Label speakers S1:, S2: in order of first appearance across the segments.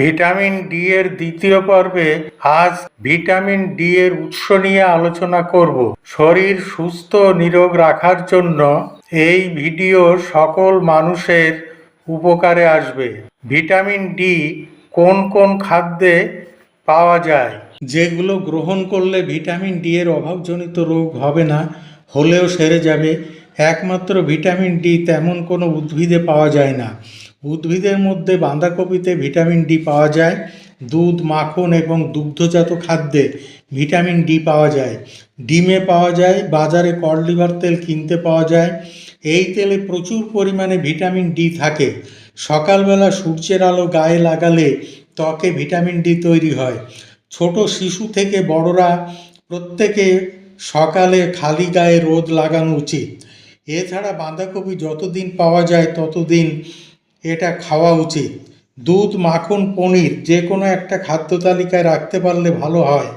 S1: Vitamin D এর দ্বিতীয় পর্বে আজ ভিটামিন ডি এর উৎস নিয়ে আলোচনা করব। শরীর সুস্থ নিরোগ রাখার জন্য এই ভিডিও সকল মানুষের উপকারে আসবে। ভিটামিন ডি কোন কোন খাদ্যে পাওয়া যায়? যেগুলো গ্রহণ করলে ভিটামিন ডি এর অভাবজনিত রোগ হবে না, হলেও সেরে যাবে। একমাত্র ভিটামিন ডি তেমন কোনো উদ্ভিদে পাওয়া যায় না। উদ্ভিদের মধ্যে বাঁধাকপিতে ভিটামিন ডি পাওয়া যায়, দুধ, মাখন এবং দুগ্ধজাত খাদ্যে ভিটামিন ডি পাওয়া যায়। ডিমে পাওয়া যায়, বাজারে কড তেল কিনতে পাওয়া যায়। এই তেলে প্রচুর পরিমাণে ভিটামিন ডি থাকে। সকালবেলা সূর্যের আলো গায়ে লাগালে ত্বকে ভিটামিন ডি তৈরি হয়। ছোট শিশু থেকে বড়রা প্রত্যেকে সকালে খালি গায়ে রোদ লাগানো উচিত। এছাড়া বাঁধাকপি যতদিন পাওয়া যায়, ততদিন এটা খাওয়া উচিত। দুধ, মাখন, পনির যে কোনো একটা খাদ্য তালিকায় রাখতে পারলে ভালো হয়।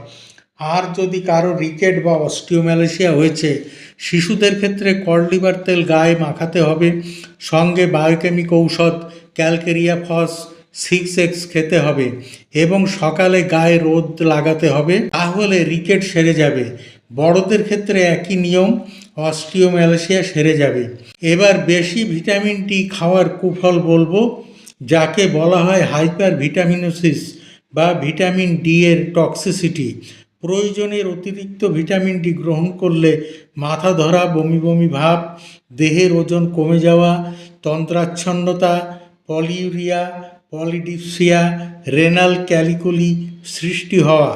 S1: আর যদি কারও রিকেট বা অস্টিওম্যালেশিয়া হয়েছে, শিশুদের ক্ষেত্রে কড লিভার তেল গায়ে মাখাতে হবে। সঙ্গে বায়োকেমিক ঔষধ, ক্যালকেরিয়া ফস, সিক্স এক্স খেতে হবে এবং সকালে গায়ে রোদ লাগাতে হবে। তাহলে রিকেট সেরে যাবে। বড়দের ক্ষেত্রে একই নিয়ম অস্টিওম্যালেশিয়া সেরে যাবে। এবার বেশি ভিটামিন ডি খাওয়ার কুফল বলব, যাকে বলা হয় হাইপার ভিটামিনোসিস বা ভিটামিন ডি এর টক্সিসিটি। প্রয়োজনের অতিরিক্ত ভিটামিন ডি গ্রহণ করলে মাথা ধরা, বমি বমি ভাব, দেহের ওজন কমে যাওয়া, তন্ত্রাচ্ছন্নতা, পলিউরিয়া, পলিডিপসিয়া, রেনাল ক্যালিকুলি সৃষ্টি হওয়া।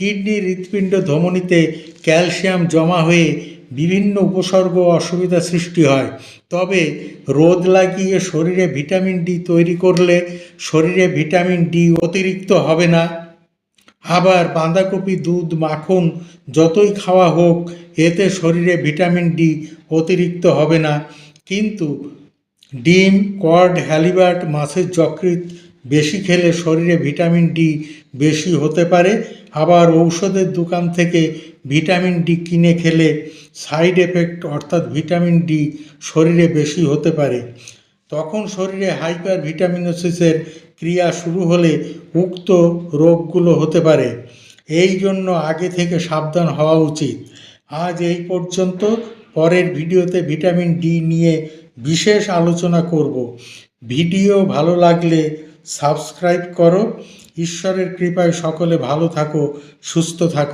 S1: কিডনি হৃৎপিণ্ড ধমনীতে ক্যালসিয়াম জমা হয়ে বিভিন্ন উপসর্গ অসুবিধা সৃষ্টি হয়। তবে রোদ লাগিয়ে শরীরে ভিটামিন ডি তৈরি করলে শরীরে ভিটামিন ডি অতিরিক্ত হবে না। আবার বাঁধাকপি, দুধ, মাখন যতই খাওয়া হোক, এতে শরীরে ভিটামিন ডি অতিরিক্ত হবে না। কিন্তু ডিম, কড, হ্যালিবার্ট, মাছের যকৃৎ বেশি খেলে শরীরে ভিটামিন ডি বেশি হতে পারে। আবার ঔষধের দোকান থেকে ভিটামিন ডি কিনে খেলে সাইড এফেক্ট অর্থাৎ ভিটামিন ডি শরীরে বেশি হতে পারে। তখন শরীরে হাইপার ভিটামিনোসিসের ক্রিয়া শুরু হলে উক্ত রোগগুলো হতে পারে। এই জন্য আগে থেকে সাবধান হওয়া উচিত। আজ এই পর্যন্ত। পরের ভিডিওতে ভিটামিন ডি নিয়ে বিশেষ আলোচনা করব। ভিডিও ভালো লাগলে সাবস্ক্রাইব করো। ঈশ্বরের কৃপায় সকলে ভালো থাকো সুস্থ থাকো।